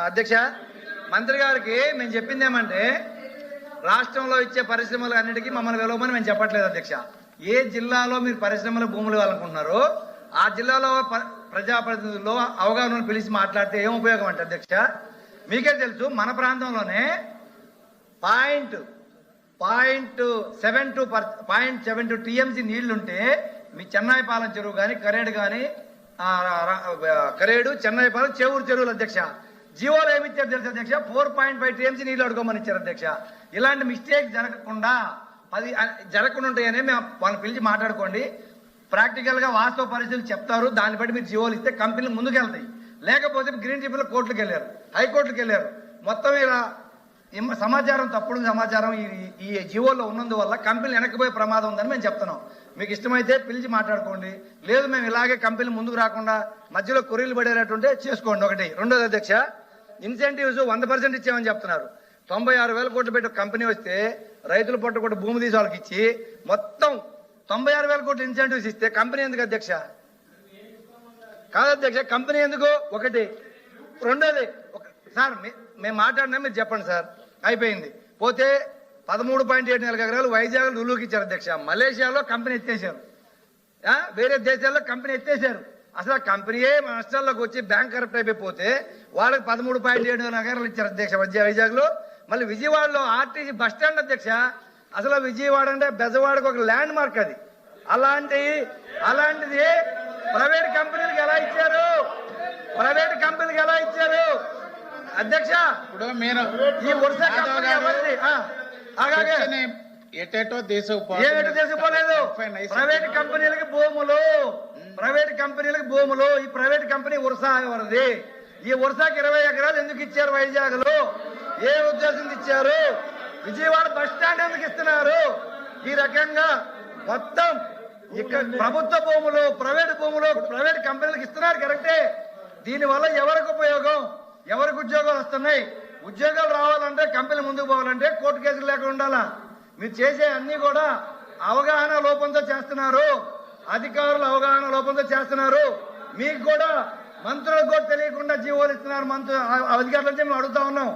అధ్యక్ష మంత్రి గారికి మేము చెప్పింది ఏమంటే రాష్ట్రంలో ఇచ్చే పరిశ్రమలు అన్నిటికీ మమ్మల్ని వెళ్ళమని మేము చెప్పట్లేదు అధ్యక్ష. ఏ జిల్లాలో మీరు పరిశ్రమల భూములు ఇవ్వాలనుకుంటున్నారో ఆ జిల్లాలో ప్రజాప్రతినిధుల్లో అవగాహన పిలిచి మాట్లాడితే ఏం ఉపయోగం అంటే అధ్యక్ష మీకే తెలుసు మన ప్రాంతంలోనే point point seven two per point seven two TMC నీళ్ళుంటే మీ చెన్నైపాలెం చెరువు కానీ కరేడు కానీ కరేడు చెన్నైపాలెం చెవురు చెరువులు అధ్యక్ష. జీవోలో ఏమిచ్చారు తెలుసు అధ్యక్ష? ఫోర్ పాయింట్ ఫైవ్ టీఎంసీ నీళ్ళు అడుకోమని ఇచ్చారు అధ్యక్ష. ఇలాంటి మిస్టేక్ జరగకుండా అది జరగకుండా ఉంటాయని మేము వాళ్ళని పిలిచి మాట్లాడుకోండి. ప్రాక్టికల్గా వాస్తవ పరిస్థితులు చెప్తారు. దాన్ని బట్టి మీరు జీవోలు ఇస్తే కంపెనీలు ముందుకు వెళ్తాయి లేకపోతే గ్రీన్ టీపీలో కోర్టులకు వెళ్ళారు హైకోర్టుకు వెళ్ళారు. మొత్తం ఇలా సమాచారం తప్పుడు సమాచారం ఈ ఈ జీవోలో ఉన్నందువల్ల కంపెనీలు వెనక్కిపోయే ప్రమాదం ఉందని మేము చెప్తున్నాం. మీకు ఇష్టమైతే పిలిచి మాట్లాడుకోండి. లేదు మేము ఇలాగే కంపెనీలు ముందుకు రాకుండా మధ్యలో కొరీలు పడేటట్టుంటే చేసుకోండి. ఒకటి. రెండోది అధ్యక్ష ఇన్సెంటివ్స్ వంద పర్సెంట్ ఇచ్చామని చెప్తున్నారు. తొంభై ఆరు వేల కోట్లు పెట్టి కంపెనీ వస్తే రైతులు పట్టుకుంటే భూమి తీసి వాళ్ళకి ఇచ్చి మొత్తం తొంభై ఆరు వేల కోట్లు ఇన్సెంటివ్స్ ఇస్తే కంపెనీ ఎందుకు అధ్యక్ష? కాదు అధ్యక్ష కంపెనీ ఎందుకు? ఒకటి. రెండోది ఒక- సార్ మీ- మేము మాట్లాడినా మీరు చెప్పండి సార్. అయిపోయింది. పోతే పదమూడు పాయింట్ ఏడు నాలుగు ఎకరాలు వైజాగ్ లులుకి ఇచ్చారు అధ్యక్ష. మలేషియాలో కంపెనీ ఎత్తేసారు. వేరే దేశాల్లో కంపెనీ ఎత్తేసారు. అసలు కంపెనీయే మన రాష్ట్రాల్లోకి వచ్చి బ్యాంక్ కరప్ట్ అయిపోతే వాళ్ళకి పదమూడు పాయింట్ ఏడు నగరాలు ఇచ్చారు అధ్యక్ష వైజాగ్ వైజాగ్లో మళ్ళీ విజయవాడలో ఆర్టీసీ బస్ స్టాండ్ అధ్యక్ష. అసలు విజయవాడ అంటే బెజవాడకు ఒక ల్యాండ్ మార్క్ అది. అలాంటి అలాంటిది ప్రైవేట్ కంపెనీలకు ఎలా ఇచ్చారు? ప్రైవేట్ కంపెనీలకు ఎలా ఇచ్చారు? అధ్యక్ష ఇప్పుడు మీరు ఈ వరుస ఎటేటో nice. ప్రైవేట్ కంపెనీలకి భూములు. కంపెనీలకు భూములు ఈ ప్రైవేట్ కంపెనీ ఉర్సా ఎవరిది ఈ ఉర్సాకి ఇరవై ఎకరాలు ఎందుకు ఇచ్చారు వైజాగ్లో ఏ ఉద్దేశంతో ఇచ్చారు? విజయవాడ బస్ స్టాండ్ ఎందుకు ఇస్తున్నారు? ఈ రకంగా మొత్తం ఇక్కడ ప్రభుత్వ భూములు ప్రైవేట్ భూములు ప్రైవేట్ కంపెనీలకు ఇస్తున్నారు కరెక్టే. దీనివల్ల ఎవరికి ఉపయోగం? ఎవరికి ఉద్యోగాలు వస్తున్నాయి? ఉద్యోగాలు రావాలంటే కంపెనీ ముందుకు పోవాలంటే కోర్టు కేసులు లేకుండా ఉండాలా? మీరు చేసే అన్ని కూడా అవగాహన లోపంతో చేస్తున్నారు. అధికారులు అవగాహన లోపంతో చేస్తున్నారు. మీకు కూడా మంత్రులకు కూడా తెలియకుండా జీవోలు ఇస్తున్నారు మంత్రు అధికారుల నుంచి మేము అడుగుతా ఉన్నాం.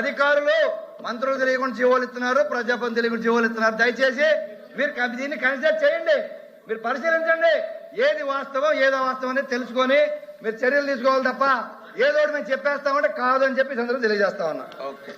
అధికారులు మంత్రులు తెలియకుండా జీవోలు ఇస్తున్నారు ప్రజాపతి తెలియకుండా జీవోలు ఇస్తున్నారు. దయచేసి మీరు దీన్ని కన్సిడర్ చేయండి. మీరు పరిశీలించండి. ఏది వాస్తవం ఏదో వాస్తవం అనేది తెలుసుకొని మీరు చర్యలు తీసుకోవాలి తప్ప ఏదో మేము చెప్పేస్తామంటే కాదు అని చెప్పి సందర్భం తెలియజేస్తా ఉన్నా. ఓకే.